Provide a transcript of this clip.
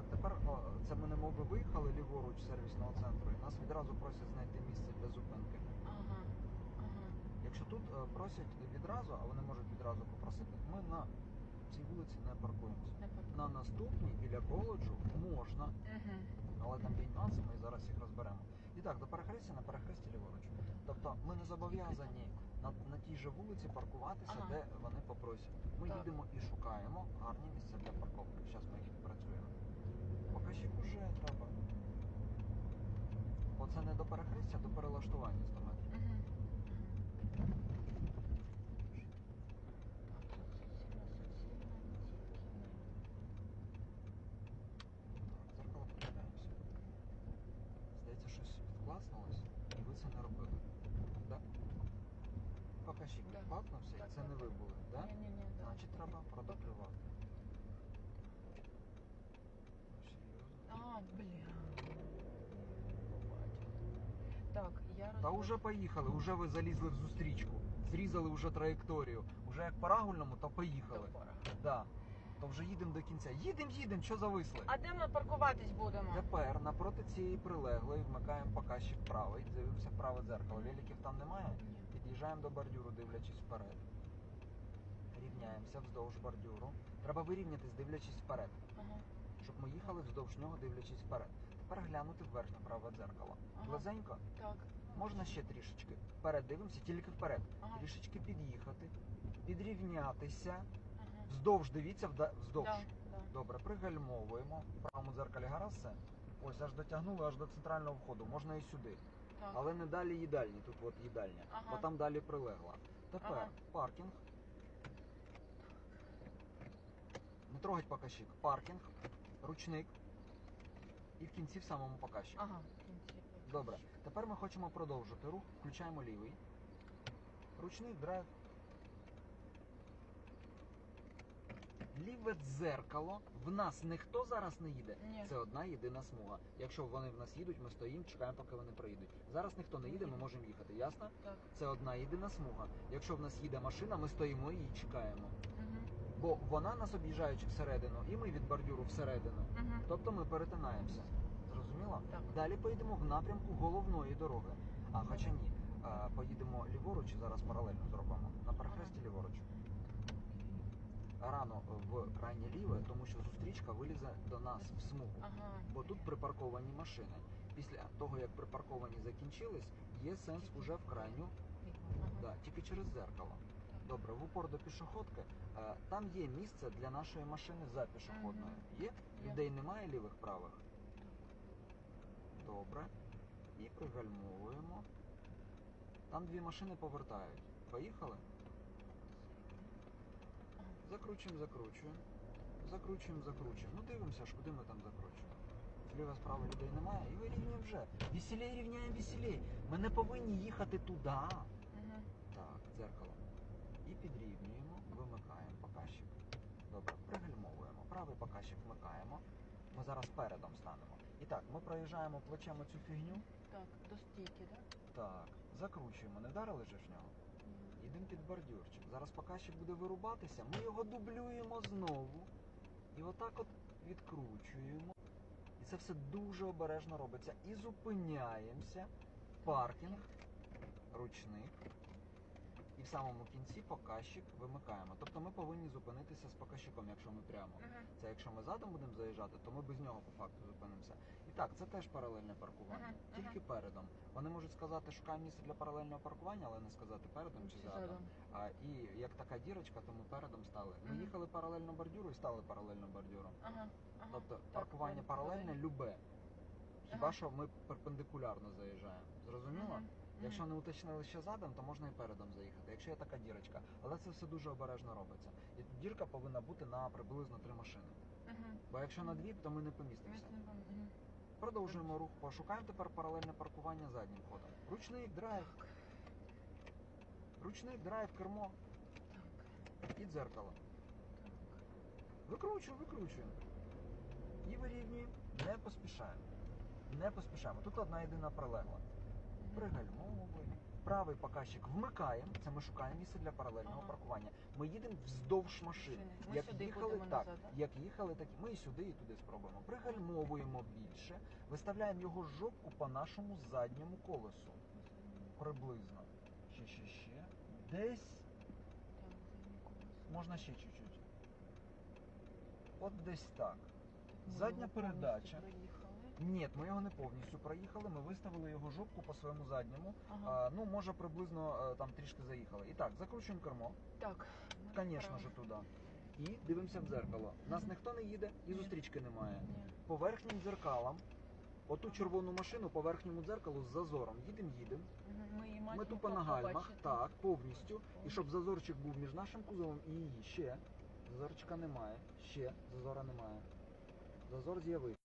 Так, тепер о, це ми немов би виїхали ліворуч з сервісного центру, і нас відразу просять знайти місце для зупинки. Ага. Ага. Якщо тут е, просять відразу, а вони можуть відразу попросити, ми на цій вулиці не паркуємося. Не. На наступній біля коледжу можна, Угу. але там є нюанси, ми зараз їх розберемо. І так, до перехрестя на перехресті ліворуч. Тобто ми не зобов'язані на, на тій же вулиці паркуватися, Ага. де вони попросять. Ми Так. їдемо і шукаємо гарні місця для парковки. Зараз ми їх відпрацюємо. перехрестя, а до перелаштування 100 метрів. Угу. Так, зеркало подивляємося. Здається, щось відкласнулось, і ви це не робили. Да? Покажіть, Да. відклакнувся, і Так, це так, не ви так. були, да? Ні, ні, ні, да. Значить, треба продублювати. Серйозно? А, бля. Так, я Та вже поїхали, вже ви залізли в зустрічку, зрізали вже траєкторію. Уже як по рагульному, то поїхали. Топора. Да. То вже їдемо до кінця. Їдемо, їдемо, що зависли? А де ми паркуватись будемо? Тепер напроти цієї прилеглої вмикаємо показчик правий, дивимося в праве дзеркало. Великів там немає. Під'їжджаємо до бордюру, дивлячись вперед. Рівняємося вздовж бордюру. Треба вирівнятись, дивлячись вперед, Ага. щоб ми їхали вздовж нього, дивлячись вперед. Тепер глянути в верхнє праве дзеркало. Ага. Близенько, Так. можна ще трішечки. Вперед дивимося, тільки вперед. Ага. Трішечки під'їхати, підрівнятися. Ага. Вздовж дивіться, вда- вздовж. Да, да. Добре, пригальмовуємо. В правому дзеркалі гаразд все. Ось аж дотягнули аж до центрального входу. Можна і сюди. Так. Але не далі їдальні, тут от їдальня. Ага. Бо там далі прилегла. Тепер Ага. паркінг. Не трогать показчик. Паркінг, ручник. І в кінці в самому показчику. Ага. в кінці. Добре. Тепер ми хочемо продовжити рух. Включаємо лівий. Ручник, драйв. Ліве дзеркало. В нас ніхто зараз не їде. Ні. Це одна єдина смуга. Якщо вони в нас їдуть, ми стоїмо, чекаємо, поки вони приїдуть. Зараз ніхто не їде, ми можемо їхати. Ясно? Так. Це одна єдина смуга. Якщо в нас їде машина, ми стоїмо і її чекаємо. Угу. Бо вона нас об'їжджаючи всередину, і ми від бордюру всередину. Угу. Тобто ми перетинаємося. Зрозуміло? Так. Далі поїдемо в напрямку головної дороги. А хоча ні, а, поїдемо ліворуч, зараз паралельно зробимо. На перехресті ліворуч. Рано в крайнє ліве, тому що зустрічка вилізе до нас в смугу. Ага. Бо тут припарковані машини. Після того, як припарковані закінчились, є сенс уже в крайню, Ага. да, тільки через зеркало. Добре, в упор до пішоходки. Е, Там є місце для нашої машини за пішохідною. Є? Є. Людей немає лівих правих. Добре. І пригальмовуємо. Там дві машини повертають. Поїхали? Закручуємо, закручуємо. Закручуємо, закручуємо. Ну дивимося ж, куди ми там закручуємо. Зліва справа людей немає. І вирівнюємо вже. Веселей рівняємо, веселей. Ми не повинні їхати туди. Угу. Так, дзеркало. Підрівнюємо, вимикаємо показчик. Добре, пригальмовуємо. Правий показчик вмикаємо. Ми зараз передом станемо. І так, ми проїжджаємо плечем цю фігню. Так, до стійки, так? Так, закручуємо. Не вдарили же ж в нього? Йдемо під бордюрчик. Зараз показчик буде вирубатися, ми його дублюємо знову. І отак от відкручуємо. І це все дуже обережно робиться. І зупиняємося. Паркінг, ручник. Самому кінці показчик вимикаємо. Тобто ми повинні зупинитися з показчиком, якщо ми прямо. Угу. Це якщо ми задом будемо заїжджати, то ми без нього по факту зупинимося. І так, це теж паралельне паркування, Ага, тільки передом. Вони можуть сказати, шукаємо місце для паралельного паркування, але не сказати передом чи задом. А, і як така дірочка, то ми передом стали. Ми їхали паралельно бордюру і стали паралельно бордюром. Ага. ага. Тобто Так, паркування паралельне паралельно. любе. Хіба Ага. що ми перпендикулярно заїжджаємо. Зрозуміло? Мгм. Якщо не уточнили ще задом, то можна і передом заїхати, якщо є така дірочка. Але це все дуже обережно робиться. І дірка повинна бути на приблизно три машини. Мгм. Бо якщо на дві, то ми не помістимося. Мгм. Продовжуємо рух, пошукаємо тепер паралельне паркування заднім ходом. Ручник, драйв, Так. ручник, драйв, кермо Так. і дзеркало. Викручуємо, викручуємо. І вирівнюємо. Не поспішаємо. Не поспішаємо. Тут одна єдина прилегла. Пригальмовуємо. правий показчик вмикаємо. Це ми шукаємо місце для паралельного Ага. паркування. Ми їдемо вздовж машини. Ми Як сюди їхали, так. назад? Як їхали, так і ми і сюди, і туди спробуємо. Пригальмовуємо більше, виставляємо його жопку по нашому задньому колесу. Приблизно. Ще, ще, ще. Десь можна ще чуть-чуть. От десь так. Задня передача. Ні, ми його не повністю проїхали. Ми виставили його жопку по своєму задньому. Ага. А, ну, може, приблизно е, там трішки заїхали. І так, закручуємо кермо, Так. звісно ж, туди. І дивимося в дзеркало. Нас ніхто не їде і зустрічки немає. Ні. По верхнім дзеркалам, оту червону машину по верхньому дзеркалу з зазором. Їдемо, їдемо. Ми її Ми тупо на гальмах, побачити. так, повністю. І щоб зазорчик був між нашим кузовом і її. Ще. Зазорчика немає. Ще зазора немає. Зазор з'явився.